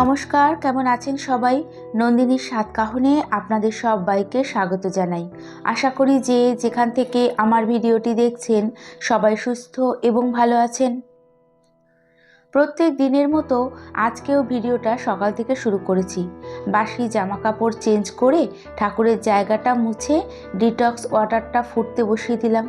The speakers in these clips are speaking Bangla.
নমস্কার, কেমন আছেন সবাই? নন্দিনীর সাত কাহনে আপনাদের সবাইকে স্বাগত জানাই। আশা করি যে যেখান থেকে আমার ভিডিওটি দেখছেন, সবাই সুস্থ এবং ভালো আছেন। প্রত্যেক দিনের মতো আজকেও ভিডিওটা সকাল থেকে শুরু করেছি। বাসি জামা কাপড় চেঞ্জ করে ঠাকুরের জায়গাটা মুছে ডিটক্স ওয়াটারটা ফুটতে বসিয়ে দিলাম।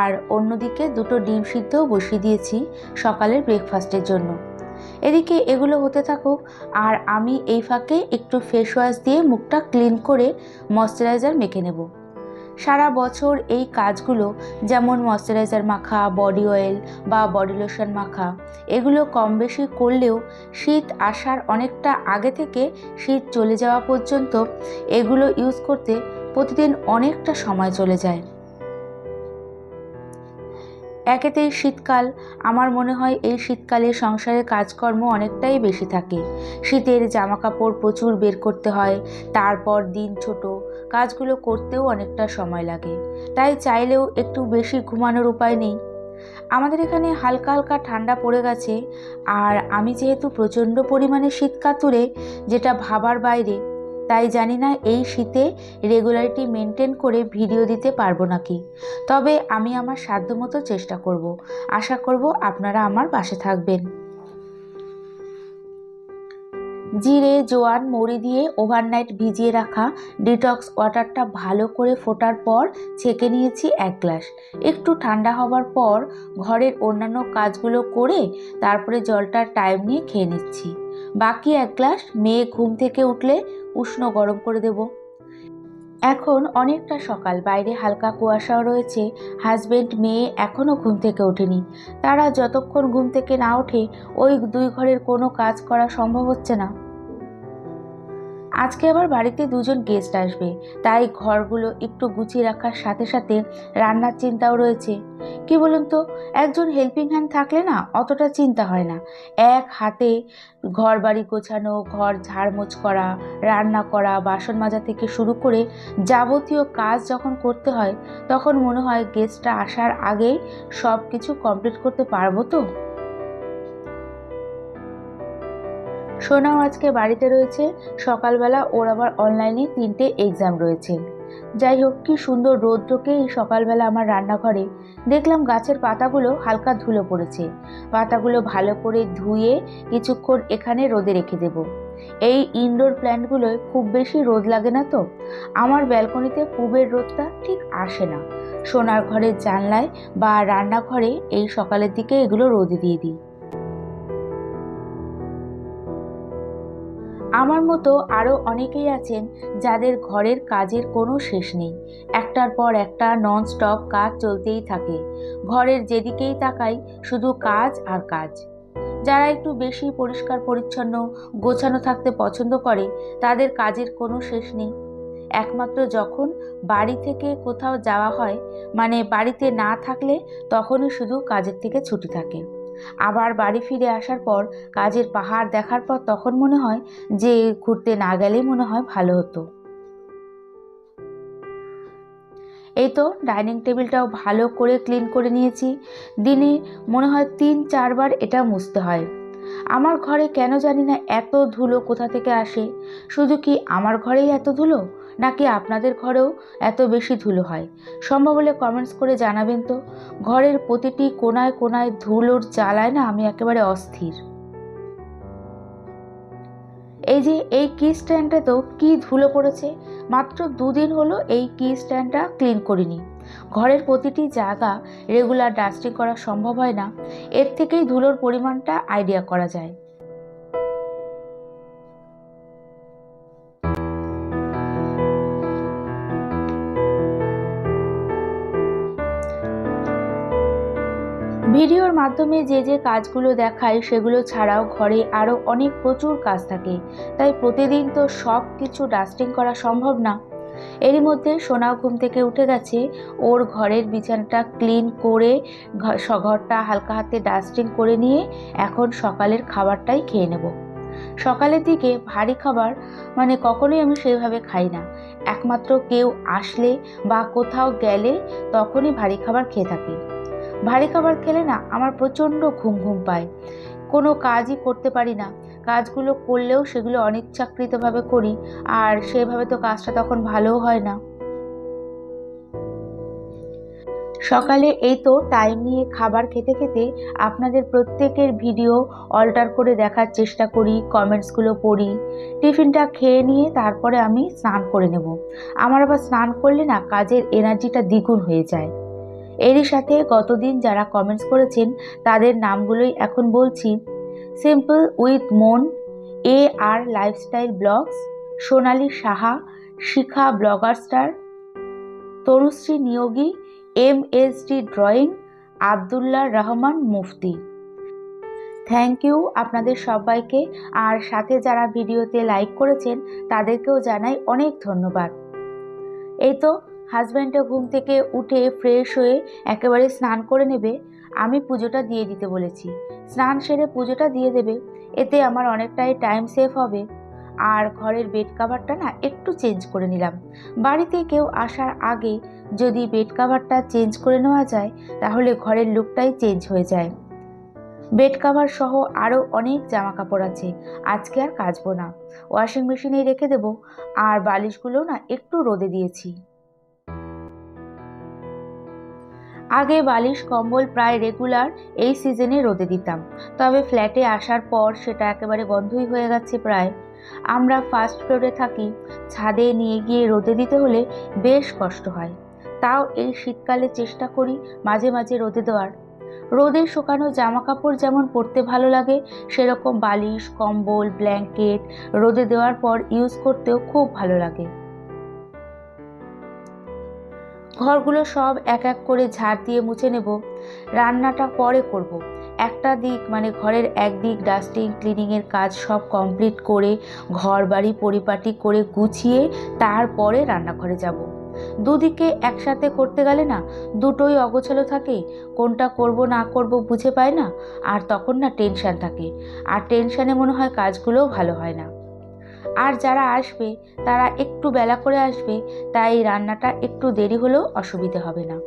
আর অন্যদিকে দুটো ডিম সিদ্ধও বসিয়ে দিয়েছি সকালের ব্রেকফাস্টের জন্য। এদিকে এগুলো হতে থাকুক, আর আমি এই ফাঁকে একটু ফেস ওয়াশ দিয়ে মুখটা ক্লিন করে ময়শ্চারাইজার মেখে নেব। সারা বছর এই কাজগুলো, যেমন ময়শ্চারাইজার মাখা বডি অয়েল বা বডি লোশন মাখা, এগুলো কম বেশি করলেও শীত আসার অনেকটা আগে থেকে শীত চলে যাওয়া পর্যন্ত এগুলো ইউজ করতে প্রতিদিন অনেকটা সময় চলে যায়। একেতেই শীতকাল। আমার মনে হয় এই শীতকালে সংসারের কাজকর্ম অনেকটাই বেশি থাকে। শীতের জামা কাপড় প্রচুর বের করতে হয়, তারপর দিন ছোট, কাজগুলো করতেও অনেকটা সময় লাগে। তাই চাইলেও একটু বেশি ঘুমানোর উপায় নেই। আমাদের এখানে হালকা হালকা ঠান্ডা পড়ে গেছে, আর আমি যেহেতু প্রচণ্ড পরিমাণে শীত কাতুরে, যেটা ভাবার বাইরে তাই জানি না এই শীতে রেগুলারিটি মেনটেন করে ভিডিও দিতে পারব নাকি। তবে আমি আমার সাধ্যমতো চেষ্টা করব। আশা করব আপনারা আমার পাশে থাকবেন। জিরে, জোয়ান, মরি দিয়ে ওভারনাইট ভিজিয়ে রাখা ডিটক্স ওয়াটারটা ভালো করে ফোটার পর ছেঁকে নিয়েছি এক গ্লাস। একটু ঠান্ডা হবার পর ঘরের অন্যান্য কাজগুলো করে তারপরে জলটার টাইম নিয়ে খেয়ে নিচ্ছি। বাকি এক গ্লাস মেয়ে ঘুম থেকে উঠলে উষ্ণ গরম করে দেব। এখন অনেকটা সকাল, বাইরে হালকা কুয়াশাও রয়েছে। হাজব্যান্ড মেয়ে এখনও ঘুম থেকে ওঠেনি। তারা যতক্ষণ ঘুম থেকে না ওঠে, ওই দুই ঘরের কোনো কাজ করা সম্ভব হচ্ছে না। আজকে আবার বাড়িতে দুজন গেস্ট আসবে, তাই ঘরগুলো একটু গুছিয়ে রাখার সাথে সাথে রান্নার চিন্তাও রয়েছে। কি বলুন তো, একজন হেল্পিং হ্যান্ড থাকলে না অতটা চিন্তা হয় না। এক হাতে ঘর বাড়ি গোছানো, ঘর ঝাড়মোছ করা, রান্না করা, বাসন মাজা থেকে শুরু করে যাবতীয় কাজ যখন করতে হয়, তখন মনে হয় গেস্টটা আসার আগেই সব কিছু কমপ্লিট করতে পারব তো? সোনাও আজকে বাড়িতে রয়েছে। সকালবেলা ওর আবার অনলাইনে তিনটে এক্সাম রয়েছে। যাই হোক, কি সুন্দর রৌদ্রকে এই সকালবেলা আমার রান্নাঘরে। দেখলাম গাছের পাতাগুলো হালকা ধুলো পড়েছে। পাতাগুলো ভালো করে ধুয়ে কিছুক্ষণ এখানে রোদে রেখে দেব। এই ইনডোর প্ল্যান্টগুলোয় খুব বেশি রোদ লাগে না তো? আমার ব্যালকনিতে পূবের রোদটা ঠিক আসে না। সোনার ঘরের জানলায় বা রান্নাঘরে এই সকালের দিকে এগুলো রোদে দিয়ে দিই। আমার মতো আরও অনেকেই আছেন যাদের ঘরের কাজের কোনো শেষ নেই। একটার পর একটা নন স্টপ কাজ চলতেই থাকে। ঘরের যেদিকেই তাকাই, শুধু কাজ আর কাজ। যারা একটু বেশি পরিষ্কার, পরিচ্ছন্ন, গোছানো থাকতে পছন্দ করে, তাদের কাজের কোনো শেষ নেই। একমাত্র যখন বাড়ি থেকে কোথাও যাওয়া হয় মানে বাড়িতে না থাকলে, তখনই শুধু কাজের থেকে ছুটি থাকে। আবার বাড়ি ফিরে আসার পর কাজের পাহাড় দেখার পর তখন মনে হয় যে ঘুরতে না গেলেই মনে হয় ভালো হতো। এই তো ডাইনিং টেবিলটাও ভালো করে ক্লিন করে নিয়েছি। দিনে মনে হয় তিন, চারবার এটা মুছতে হয়। আমার ঘরে কেন জানি না এত ধুলো কোথা থেকে আসে। শুধু কি আমার ঘরেই এত ধুলো? নাকি আপনাদের ঘরেও এত বেশি ধুলো হয়? সম্ভব হলে কমেন্টস করে জানাবেন তো। ঘরের প্রতিটি কোনায় কোনায় ধুলোর জ্বালায় না আমি একেবারে অস্থির। এই যে এই কি স্ট্যান্ডটাতেও কি ধুলো পড়েছে? মাত্র দুদিন হলো এই কি স্ট্যান্ডটা ক্লিন করিনি। ঘরের প্রতিটি জায়গা রেগুলার ডাস্টিং করা সম্ভব হয় না। এর থেকেই ধুলোর পরিমাণটা আইডিয়া করা যায়। ভিডিওর মাধ্যমে যে যে কাজগুলো দেখায় সেগুলো ছাড়াও ঘরে আরও অনেক প্রচুর কাজ থাকে। তাই প্রতিদিন তো সব কিছু ডাস্টিং করা সম্ভব না। এরই মধ্যে সোনাও ঘুম থেকে উঠে গেছে। ওর ঘরের বিছানাটা ক্লিন করে ঘরটা হালকা হাতে ডাস্টিং করে নিয়ে এখন সকালের খাবারটাই খেয়ে নেব। সকালের দিকে ভারী খাবার মানে কখনোই আমি সেভাবে খাই না। একমাত্র কেউ আসলে বা কোথাও গেলে তখনই ভারী খাবার খেয়ে থাকি। ভারী খাবার খেলে না আমার প্রচণ্ড ঘুম ঘুম পায়। কোনো কাজই করতে পারি না। কাজগুলো করলেও সেগুলো অনিচ্ছাকৃতভাবে করি, আর সেভাবে তো কাজটা তখন ভালোও হয় না। সকালে এই তো টাইম নিয়ে খাবার খেতে খেতে আপনাদের প্রত্যেকের ভিডিও অল্টার করে দেখার চেষ্টা করি কমেন্টসগুলো পড়ি। টিফিনটা খেয়ে নিয়ে তারপরে আমি স্নান করে নেব। আমার আবার স্নান করলে না কাজের এনার্জিটা দ্বিগুণ হয়ে যায়। এরই সাথে গতদিন যারা কমেন্টস করেছেন, তাদের নামগুলোই এখন বলছি। সিম্পল উইথ মন এ আর lifestyle blogs Sonali Saha, Shikha blogger star Tarushree Niyogi M S D drawing Abdullah Rahman Mufti. Thank you আপনাদের সবাইকে। আর সাথে যারা ভিডিওতে লাইক করেছেন, তাদেরকেও জানাই অনেক ধন্যবাদ। এই তো হাজব্যান্ডটা ঘুম থেকে উঠে ফ্রেশ হয়ে একেবারে স্নান করে নেবে, আমি পুজোটা দিয়ে দিতে বলেছি। স্নান সেরে পুজোটা দিয়ে দেবে, এতে আমার অনেকটাই টাইম সেভ হবে। আর ঘরের বেড কাভারটা না একটু চেঞ্জ করে নিলাম। বাড়িতে কেউ আসার আগে যদি বেড কাভারটা চেঞ্জ করে নেওয়া যায়, তাহলে ঘরের লুকটাই চেঞ্জ হয়ে যায়। বেড কাভার সহ আরও অনেক জামা কাপড় আছে, আজকে আর কাচবো না। ওয়াশিং মেশিনেই রেখে দেবো, আর বালিশগুলো না একটু রোদে দিয়েছি। আগে বালিশ, কম্বল প্রায় রেগুলার এই সিজনে রোদে দিতাম। তবে ফ্ল্যাটে আসার পর সেটা একেবারে বন্ধই হয়ে গেছে প্রায়। আমরা ফার্স্ট ফ্লোরে থাকি, ছাদে নিয়ে গিয়ে রোদে দিতে হলে বেশ কষ্ট হয়। তাও এই শীতকালে চেষ্টা করি মাঝে মাঝে রোদে দেওয়ার। রোদে শুকানো জামা কাপড় যেমন পরতে ভালো লাগে, সেরকম বালিশ, কম্বল ব্ল্যাঙ্কেট রোদে দেওয়ার পর ইউজ করতেও খুব ভালো লাগে। ঘরগুলো সব এক এক করে ঝাড় দিয়ে মুছে নেব। রান্নাটা পরে করব। একটা দিক মানে ঘরের একদিক ডাস্টিং ক্লিনিংয়ের কাজ সব কমপ্লিট করে ঘর বাড়ি পরিপাটি করে গুছিয়ে তারপরে রান্নাঘরে যাব। দুদিকে একসাথে করতে গেলে না দুটোই অগোছালো থাকে। কোনটা করব না করব বুঝে পায় না। আর তখন না টেনশান থাকে। আর টেনশানে মনে হয় কাজগুলোও ভালো হয় না। আর যারা আসবে, তারা একটু বেলা করে আসবে, তাই রান্নাটা একটু দেরি হলেও অসুবিধে হবে না।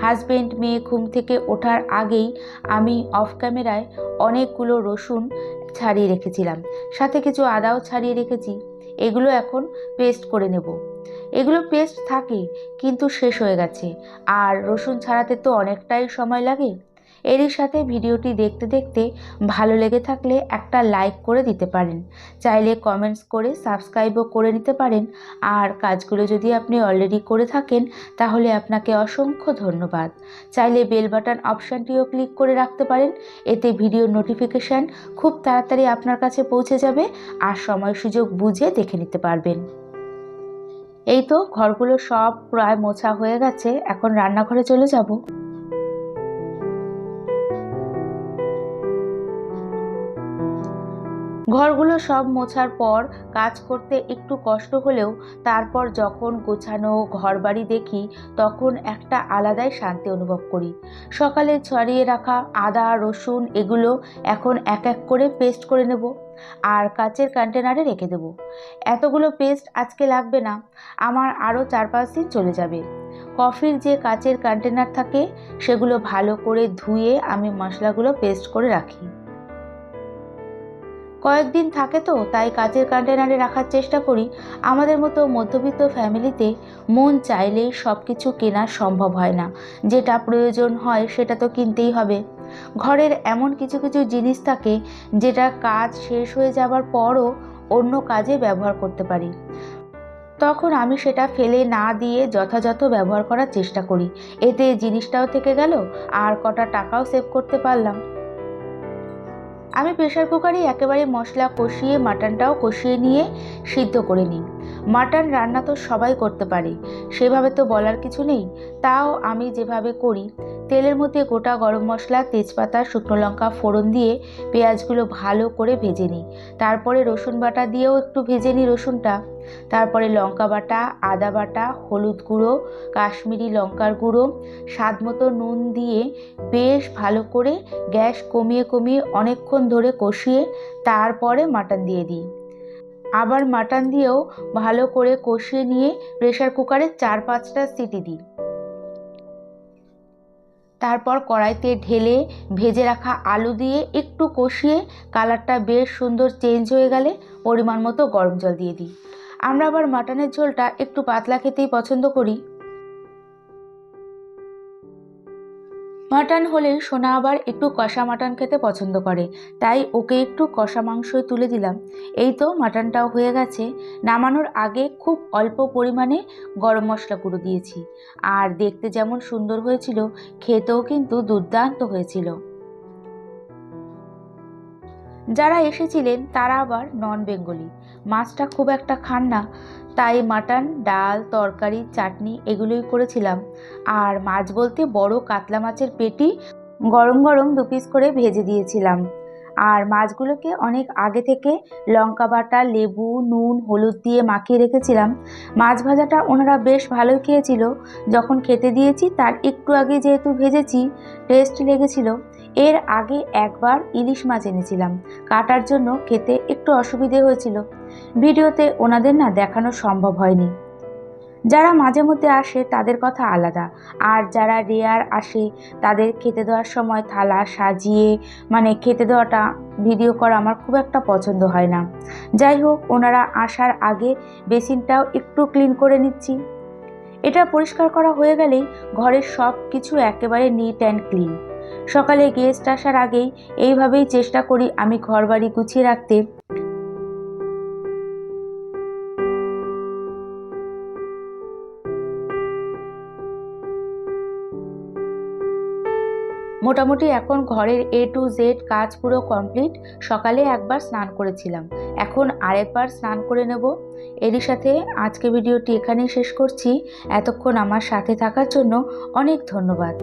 হাজব্যান্ড মেয়ে ঘুম থেকে ওঠার আগেই আমি অফ ক্যামেরায় অনেকগুলো রসুন ছাড়িয়ে রেখেছিলাম। সাথে কিছু আদাও ছাড়িয়ে রেখেছি। এগুলো এখন পেস্ট করে নেব। এগুলো পেস্ট থাকে, কিন্তু শেষ হয়ে গেছে। আর রসুন ছাড়াতে তো অনেকটাই সময় লাগে। এরই সাথে ভিডিওটি দেখতে দেখতে ভালো লেগে থাকলে একটা লাইক করে দিতে পারেন। চাইলে কমেন্টস করে সাবস্ক্রাইবও করে নিতে পারেন। আর কাজগুলো যদি আপনি অলরেডি করে থাকেন, তাহলে আপনাকে অসংখ্য ধন্যবাদ। চাইলে বেল বাটন অপশানটিও ক্লিক করে রাখতে পারেন। এতে ভিডিও নোটিফিকেশান খুব তাড়াতাড়ি আপনার কাছে পৌঁছে যাবে আর সময় সুযোগ বুঝে দেখে নিতে পারবেন। এই তো ঘরগুলো সব প্রায় মোছা হয়ে গেছে। এখন রান্নাঘরে চলে যাব। ঘরগুলো সব মোছার পর কাজ করতে একটু কষ্ট হলেও তারপর যখন গোছানো ঘরবাড়ি দেখি, তখন একটা আলাদাই শান্তি অনুভব করি। সকালে ছড়িয়ে রাখা আদা, রসুন এগুলো এখন এক এক করে পেস্ট করে নেব আর কাচের কন্টেনারে রেখে দেব। এতগুলো পেস্ট আজকে লাগবে না, আমার আরও চার পাঁচ দিন চলে যাবে। কফির যে কাচের কন্টেনার থাকে, সেগুলো ভালো করে ধুয়ে আমি মশলাগুলো পেস্ট করে রাখি। কয়েকদিন থাকে তো, তাই কাজের কন্টেনারে রাখার চেষ্টা করি। আমাদের মতো মধ্যবিত্ত ফ্যামিলিতে মন চাইলেই সব কিছু কেনা সম্ভব হয় না। যেটা প্রয়োজন হয় সেটা তো কিনতেই হবে। ঘরের এমন কিছু কিছু জিনিস থাকে, যেটা কাজ শেষ হয়ে যাবার পরও অন্য কাজে ব্যবহার করতে পারি। তখন আমি সেটা ফেলে না দিয়ে যথাযথ ব্যবহার করার চেষ্টা করি। এতে জিনিসটাও থেকে গেল, আর কটা টাকাও সেভ করতে পারলাম। আমি প্রেশার কুকারে একেবারে মশলা কষিয়ে মাটনটাও কষিয়ে নিয়ে সিদ্ধ করে নিই। মাটন রান্না তো সবাই করতে পারে, সেভাবে তো বলার কিছু নেই। তাও আমি যেভাবে করি, তেলের মধ্যে গোটা গরম মশলা, তেজপাতা, শুকনো লঙ্কা, ফোড়ন দিয়ে পেঁয়াজগুলো ভালো করে ভেজে নিই। তারপরে রসুন বাটা দিয়েও একটু ভেজে নিই রসুনটা। তারপরে লঙ্কা বাটা, আদা বাটা, হলুদ গুঁড়ো, কাশ্মীরি লঙ্কার গুঁড়ো, স্বাদ মতো নুন দিয়ে বেশ ভালো করে গ্যাস কমিয়ে কমিয়ে অনেকক্ষণ ধরে কষিয়ে তারপরে মাটন দিয়ে দিই। আবার মাটন দিয়েও ভালো করে কষিয়ে নিয়ে প্রেশার কুকারে চার পাঁচটা সিটি দিই। তারপর কড়াইতে ঢেলে ভেজে রাখা আলু দিয়ে একটু কষিয়ে কালারটা বেশ সুন্দর চেঞ্জ হয়ে গেলে পরিমাণ মতো গরম জল দিয়ে দিই। আমরা আবার মাটনের ঝোলটা একটু পাতলা খেতেই পছন্দ করি। মাটন হলে সোনা আবার একটু কষা মাটন খেতে পছন্দ করে, তাই ওকে একটু কষা মাংসই তুলে দিলাম। এই তো মাটনটাও হয়ে গেছে। নামানোর আগে খুব অল্প পরিমাণে গরম মশলা গুঁড়ো দিয়েছি। আর দেখতে যেমন সুন্দর হয়েছিল, খেতেও কিন্তু দুর্দান্ত হয়েছিল। যারা এসেছিলেন তারা আবার নন বেঙ্গলি। মাছটা খুব একটা খান না, তাই মাটন, ডাল, তরকারি, চাটনি এগুলোই করেছিলাম। আর মাছ বলতে বড় কাতলা মাছের পেটি গরম গরম দু পিস করে ভেজে দিয়েছিলাম। আর মাছগুলোকে অনেক আগে থেকে লঙ্কা বাটা, লেবু, নুন, হলুদ দিয়ে মাখিয়ে রেখেছিলাম। মাছ ভাজাটা ওনারা বেশ ভালোই খেয়েছিল। যখন খেতে দিয়েছি তার একটু আগে যেহেতু ভেজেছি টেস্ট লেগেছিল। এর আগে একবার ইলিশ মাছ এনেছিলাম। কাটার জন্য খেতে একটু অসুবিধে হয়েছিল। ভিডিওতে ওনাদের না দেখানো সম্ভব হয়নি। যারা মাঝে মধ্যে আসে, তাদের কথা আলাদা। আর যারা রেয়ার আসে, তাদের খেতে দেওয়ার সময় থালা সাজিয়ে মানে খেতে দেওয়াটা ভিডিও করা আমার খুব একটা পছন্দ হয় না। যাই হোক, ওনারা আসার আগে বেসিনটাও একটু ক্লিন করে নিচ্ছি। এটা পরিষ্কার করা হয়ে গেলেই ঘরের সব কিছু একেবারে নিট অ্যান্ড ক্লিন সকালে গেস্ট আসার আগেই এইভাবেই চেষ্টা করি আমি ঘর বাড়ি গুছিয়ে রাখতে। মোটামুটি এখন ঘরের এ টু জেড কাজ পুরো কমপ্লিট সকালে একবার স্নান করেছিলাম। এখন আরেকবার স্নান করে নেব। এরই সাথে আজকে ভিডিওটি এখানেই শেষ করছি। এতক্ষণ আমার সাথে থাকার জন্য অনেক ধন্যবাদ।